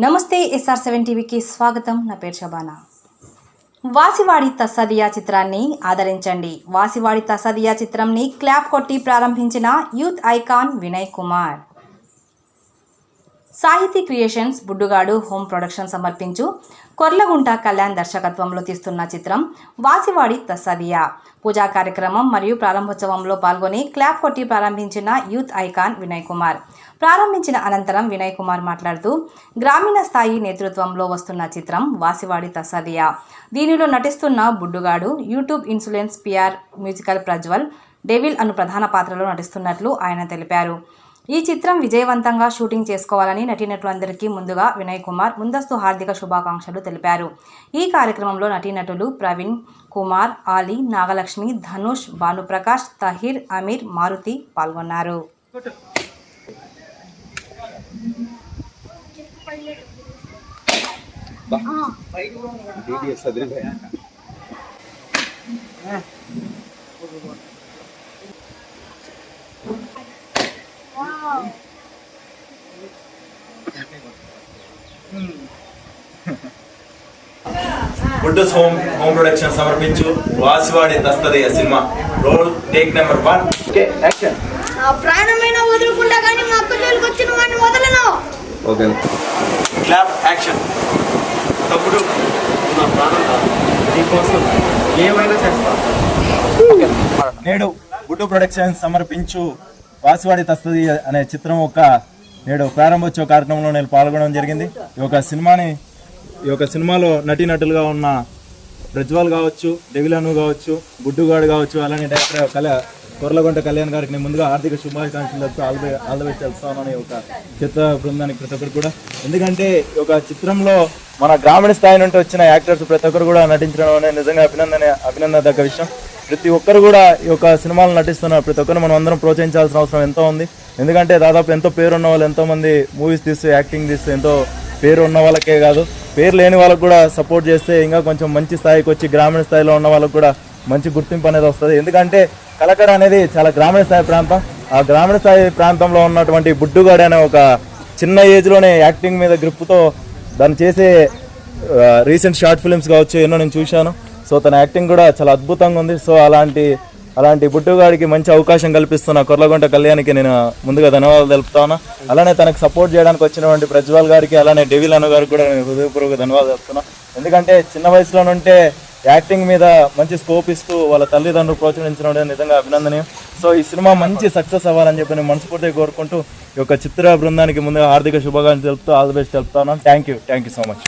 నమస్తే SR seven టీవీకి స్వాగతం. నా పేరు శబానా. వాసివాడి తస్సదియా చిత్రాన్ని ఆదరించండి. వాసివాడి తస్సదియా చిత్రంని క్లాప్ కొట్టి ప్రారంభించిన యూత్ ఐకాన్ వినయ్ కుమార్. సాహితీ క్రియేషన్స్ బుడ్డుగాడు హోమ్ ప్రొడక్షన్ సమర్పించు కొర్లగుంట కళ్యాణ్ దర్శకత్వంలో తీస్తున్న చిత్రం వాసివాడి తస్సదియా. పూజా కార్యక్రమం మరియు ప్రారంభోత్సవంలో పాల్గొని క్లాప్ కొట్టి ప్రారంభించిన యూత్ ఐకాన్ వినయ్ కుమార్. ప్రారంభించిన అనంతరం వినయ్ కుమార్ మాట్లాడుతూ గ్రామీణ స్థాయి నేతృత్వంలో వస్తున్న చిత్రం వాసివాడి తస్సదియా దీనిలో నటిస్తున్న బుడ్డుగాడు యూట్యూబ్ ఇన్సులెన్స్ పిఆర్ మ్యూజికల్ ప్రజ్వల్ డెవిల్ అను ప్రధాన పాత్రలో నటిస్తున్నట్లు ఆయన తెలిపారు. ఈ చిత్రం విజయవంతంగా షూటింగ్ చేసుకోవాలని నటీనటులందరికీ ముందుగా వినయ్ కుమార్ ముందస్తు హార్దిక శుభాకాంక్షలు తెలిపారు. ఈ కార్యక్రమంలో నటీనటులు ప్రవీణ్ కుమార్ ఆలీ నాగలక్ష్మి ధనుష్ భానుప్రకాష్ తహిర్ అమీర్ మారుతి పాల్గొన్నారు. బుడ్డస్ హోమ్ హోమ్ ప్రొడక్షన్ సమర్పించు. వాసివాడి దస్తదయ్య cinema. Roll take number one. Okay action. నా ప్రాణమైన వదులుకుంటా కానీ మా అక్క వచ్చిన వాడిని వదలను. Okay clap action. తమ్ముడు నా ప్రాణం నీకోసం ఏమైనా చేస్తాను. నేడు గుడ్డు ప్రొడక్షన్స్ సమర్పించు వాసివాడి తస్తది అనే చిత్రం ఒక నేడు ప్రారంభోత్సవ కార్యక్రమంలో నేను పాల్గొనడం జరిగింది. ఈ యొక్క సినిమాని ఈ యొక్క సినిమాలో నటీనటులుగా ఉన్న ప్రజ్వల్ కావచ్చు డెవిలను కావచ్చు గుడ్డుగాడు కావచ్చు అలానే డైరెక్టర్ కళ కొర్లగొంట కళ్యాణ్ గారికి నేను ముందుగా ఆర్థిక శుభాకాంక్షలు చెప్తూ ఆల్వే ది చెప్తానని ఒక చిత్ర బృందానికి ప్రతి ఒక్కరు కూడా. ఎందుకంటే ఒక చిత్రంలో మన గ్రామీణ స్థాయి నుండి వచ్చిన యాక్టర్స్ ప్రతి ఒక్కరు కూడా నటించడం అనేది నిజంగా అభినందన అభినందదగ్గ విషయం. ప్రతి ఒక్కరు కూడా ఈ యొక్క సినిమాలు నటిస్తున్నారు ప్రతి ఒక్కరు మనం అందరం ప్రోత్సహించాల్సిన అవసరం ఎంతో ఉంది. ఎందుకంటే దాదాపు ఎంతో పేరు ఉన్న వాళ్ళు ఎంతోమంది మూవీస్ తీస్తూ యాక్టింగ్ తీస్తూ ఎంతో పేరు ఉన్న వాళ్ళకే కాదు. పేరు లేని వాళ్ళకు కూడా సపోర్ట్ చేస్తే ఇంకా కొంచెం మంచి స్థాయికి వచ్చి గ్రామీణ స్థాయిలో ఉన్న వాళ్ళకు కూడా మంచి గుర్తింపు అనేది వస్తుంది. ఎందుకంటే కలకడ అనేది చాలా గ్రామీణ స్థాయి ప్రాంతం. ఆ గ్రామీణ స్థాయి ప్రాంతంలో ఉన్నటువంటి బుడ్డుగాడు అనే ఒక చిన్న ఏజ్లోనే యాక్టింగ్ మీద గ్రిప్తో దాన్ని చేసే రీసెంట్ షార్ట్ ఫిల్మ్స్ కావచ్చు ఎన్నో నేను చూశాను. సో తన యాక్టింగ్ కూడా చాలా అద్భుతంగా ఉంది. సో అలాంటి అలాంటి బుట్టుగాడికి మంచి అవకాశం కల్పిస్తున్న కొర్లగొంట కళ్యాణ్కి నేను ముందుగా ధన్యవాదాలు తెలుపుతాను అలానే తనకు సపోర్ట్ చేయడానికి వచ్చినటువంటి ప్రజ్వల్ గారికి అలానే డెవిల్ అన్న గారికి కూడా నేను హృదయపూర్వక ధన్యవాదాలు చెప్తున్నాను ఎందుకంటే చిన్న వయసులోనుంటే యాక్టింగ్ మీద మంచి స్కోప్ ఇస్తూ వాళ్ళ తల్లిదండ్రులు ప్రోత్సహించడం నిజంగా అభినందనీయం. సో ఈ సినిమా మంచి సక్సెస్ అవ్వాలని చెప్పి నేను మనస్ఫూర్తిగా కోరుకుంటూ ఈ యొక్క చిత్ర బృందానికి ముందుగా ఆర్థిక శుభాకాంక్షలు తెలుపుతూ all the best తెలుపుతాను thank you thank you so much